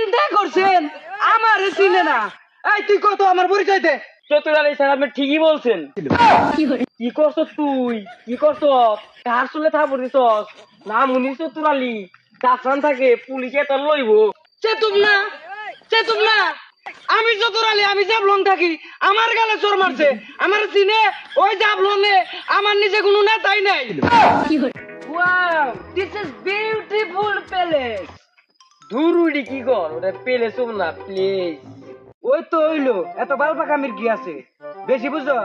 চিন্তা করছেন? আমার চিনে না। এই তুই কত? আমার পরিচয় দে। চতুর আলী স্যার আপনি ঠিকই বলছেন। কি করছ তুই? কি করছ? কার চলে থাপড় দিছস? নাম উনি চতুর আলী। দাফরান থাকে পুলিশে তোর লইব। চেতুম না চেতুম না। আমি চতুরালি আমি জাবলন থাকি। আমার গালে চোর মারছে। আমার চিনে ওই জাবলনে আমার নিজে কোনো নেতাই নাই। Wow this is beautiful palace ধুরুডি কি কর? ওটা পেলে শুভ না প্লিজ ওই তো হইল এত বালপা কামির কি আছে। বেশি বুঝো?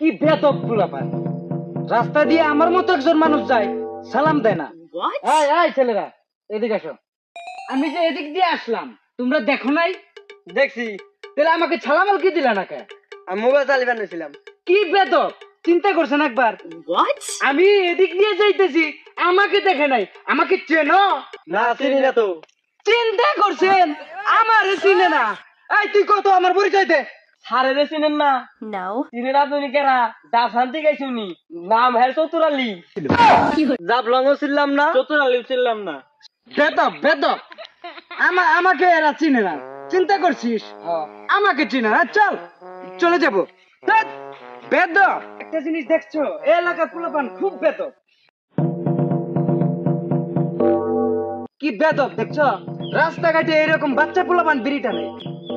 কি বেতক রাস্তা দিয়ে আমার মতো একজন মানুষ যায় সালাম দেয় না। এই এই ছেলেরা এদিকে আসো। আমি যে এদিক দিয়ে আসলাম তোমরা দেখো নাই? দেখছি। তাহলে আমাকে ছালামাল কি দিলা না কে আমি মোবাইল চালিয়ে বানিয়েছিলাম। কি বেতক চিন্তা করছেন একবার। আমি এদিক দিয়ে যাইতেছি আমাকে দেখে নাই। আমাকে চেনো? না চিনি না তো। চিন্তা করছেন? আমার চিনে না। এই তুই কত? আমার পরিচয় দে। চিনেন না। No. চিনে না তুমি কেরা দাফরান থেকে শুনি নাম হ্যাঁ চতুর আলী জাপ লঙ্গ ছিলাম না। চতুর আলী ছিলাম না। বেদব বেদব। আমা আমাকে এরা চিনে না। চিন্তা করছিস? আমাকে চিনে না। চল চলে যাব। বেদব। একটা জিনিস দেখছ? এই এলাকার পোলাপান খুব বেদব। কি বেদব দেখছ? রাস্তাঘাটে এরকম বাচ্চা পোলাপান বিড়ি টানে।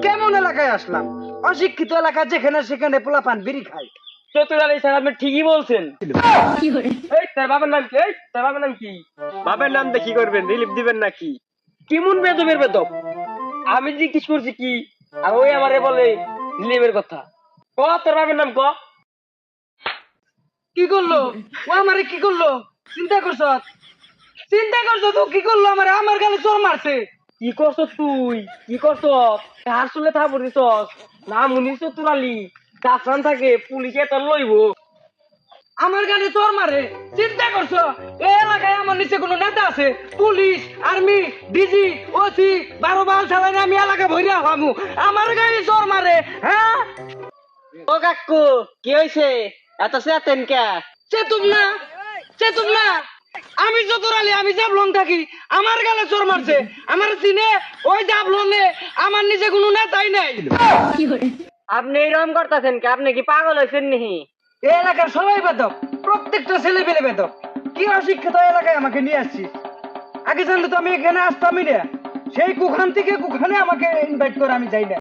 কেমন এলাকায় আসলাম? অশিক্ষিত এলাকা যেখানে সেখানে পোলাপান বিড়ি খায়। চতুর আলী স্যার আপনি ঠিকই বলছেন। এই তার বাবার নাম কি? এই তার বাবার নাম কি? বাবার নাম দেখি করবেন রিলিফ দিবেন নাকি? কেমন বেদবের বেদব? আমি জিজ্ঞেস করছি কি? আর ওই আমারে বলে রিলিফের কথা। ক তোর বাবার নাম ক? কি করল? ও আমারে কি করল? চিন্তা করছ? চিন্তা করছ তো, কি করল আমারে? আমার গালে চোর মারছে। কি করছ তুই? কি করছ? কার চলে থাপড় দিছস? নাম উনি চতুর আলী। দাফরান থাকে, পুলিশে তোর লইব। আমার গানে চোর মারে। চিন্তা করছ? এই এলাকায় আমার নিচে কোনো নেতা আছে? পুলিশ, আর্মি, ডিজি, ওসি, বারো বাল চালানে আমি এলাকা ভরিয়া হামু আমার গায়ে চোর মারে হ্যাঁ? ও কাকু, কি হয়েছে এত চেতেন কে? চেতুম না চেতুম না। আমি চতুরালি আমি জাবলন থাকি আমার গালে চোর মারছে। আমার চিনে ওই জাবলনে আমার নিচে কোনো নেতাই নাই। আপনি এরকম করতেছেন কি? আপনি কি পাগল হয়েছেন নিহি এই এলাকার সবাই বেদক প্রত্যেকটা ছেলে পেলে বেদক। কি অশিক্ষিত এলাকায় আমাকে নিয়ে আসছিস? আগে জানলে তো আমি এখানে আসতামই না। সেই কুখান থেকে কুখানে আমাকে ইনভাইট করে আমি যাই না।